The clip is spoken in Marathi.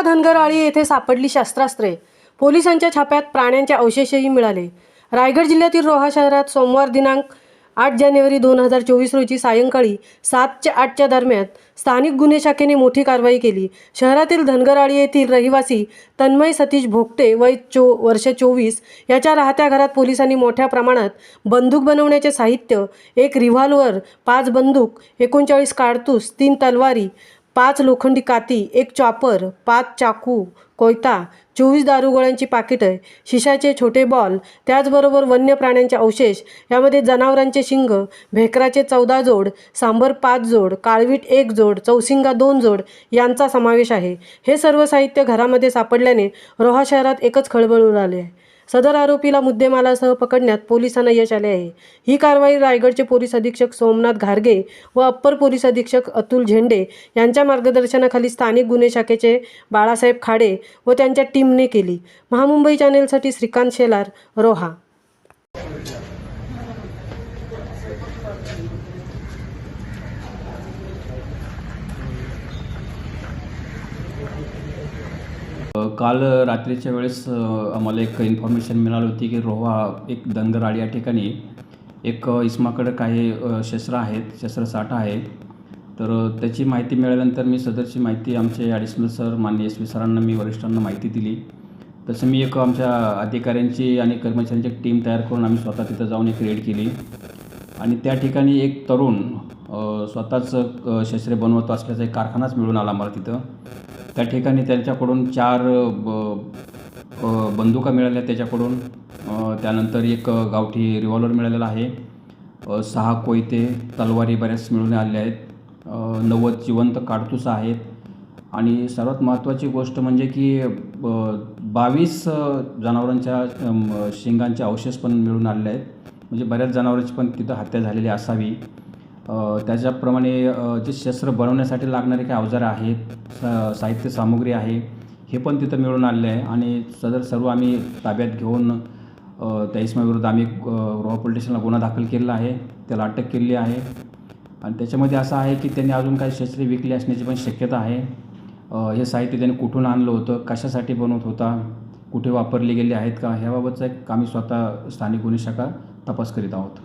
रोहा धनगरआळी येथे सापडली शस्त्रास्त्रे. पोलिसांच्या छाप्यात प्राण्यांचे अवशेषही मिळाले. रायगड जिल्ह्यातील रोहा शहरात सोमवार दिनांक आठ जानेवारी दोन हजार चोवीस रोजी सायंकाळी सातच्या आठच्या दरम्यान स्थानिक गुन्हे शाखेने मोठी कारवाई केली. शहरातील धनगरआळी येथील रहिवासी तन्मय सतीश भोगटे वय चो वर्ष चोवीस याच्या राहत्या घरात पोलिसांनी मोठ्या प्रमाणात बंदूक बनवण्याचे साहित्य एक रिव्हॉल्वर पाच बंदूक एकोणचाळीस काडतूस तीन तलवारी पाच लोखंडी काती एक चॉपर पाच चाकू कोयता चोवीस दारुगोळ्यांची पाकिटं शिशाचे छोटे बॉल त्याचबरोबर वन्य प्राण्यांचे अवशेष यामध्ये जनावरांचे शिंग भेकराचे चौदा जोड सांबर पाच जोड काळवीट एक जोड चौसिंगा दोन जोड यांचा समावेश आहे. हे सर्व साहित्य घरामध्ये सापडल्याने रोहा शहरात एकच खळबळ उडाली आहे. सदर आरोपीला मुद्देमालासह पकडण्यात पोलिसांना यश आले आहे. ही कारवाई रायगडचे पोलीस अधीक्षक सोमनाथ घारगे व अप्पर पोलीस अधीक्षक अतुल झेंडे यांच्या मार्गदर्शनाखाली स्थानिक गुन्हे शाखेचे बाळासाहेब खाडे व त्यांच्या टीम टीमने केली. महामुंबई चॅनेलसाठी श्रीकांत शेलार रोहा. काल रात्रीच्या वेळेस आम्हाला एक इन्फॉर्मेशन मिळाली होती की रोहा एक धनगरआडी या ठिकाणी एक इस्माकडं काही शस्त्र आहेत शस्त्रसाठा आहे तर त्याची माहिती मिळाल्यानंतर मी सदरची माहिती आमचे ॲडिशनल सर माननीय एस पी सरांना मी वरिष्ठांना माहिती दिली. तसं मी एक आमच्या अधिकाऱ्यांची आणि कर्मचाऱ्यांची एक टीम तयार करून आम्ही स्वतः तिथं जाऊन एक रेड केली. आणि त्या ठिकाणी एक तरुण स्वतःच शस्त्रे बनवत असल्याचा एक कारखानाच मिळून आला मला तिथं. त्या ठिकाणी त्यांच्याकडून चार ब बंदुका मिळाल्या त्याच्याकडून. त्यानंतर एक गावठी रिव्हॉल्वर मिळालेला आहे. सहा कोयते तलवारी बऱ्याच मिळून आलेल्या आहेत. नव्वद जिवंत काडतूस आहेत. आणि सर्वात महत्त्वाची गोष्ट म्हणजे की बावीस जनावरांच्या शिंगांचे अवशेष पण मिळून आलेले आहेत. म्हणजे बऱ्याच जनावरांची पण तिथं हत्या झालेली असावी. त्याच्याप्रमाणे जे शस्त्र बनवण्यासाठी लागणारे काही अवजारं आहेत साहित्य सामुग्री आहे हे पण तिथं मिळून आलेलं आहे. आणि सदर सर्व आम्ही ताब्यात घेऊन त्या इसमाविरुद्ध आम्ही अ, रोहा पोलीस स्टेशनला गुन्हा दाखल केलेला आहे. त्याला अटक केलेली आहे. आणि त्याच्यामध्ये असं आहे की त्यांनी अजून काही शस्त्रे विकली असण्याची पण शक्यता आहे. हे साहित्य त्यांनी कुठून आणलं होतं? कशासाठी बनवत होता? कुठे वापरले गेले आहेत का? ह्याबाबतचा एक आम्ही स्वतः स्थानिक गुन्हे शाखा तपास करीत आहोत.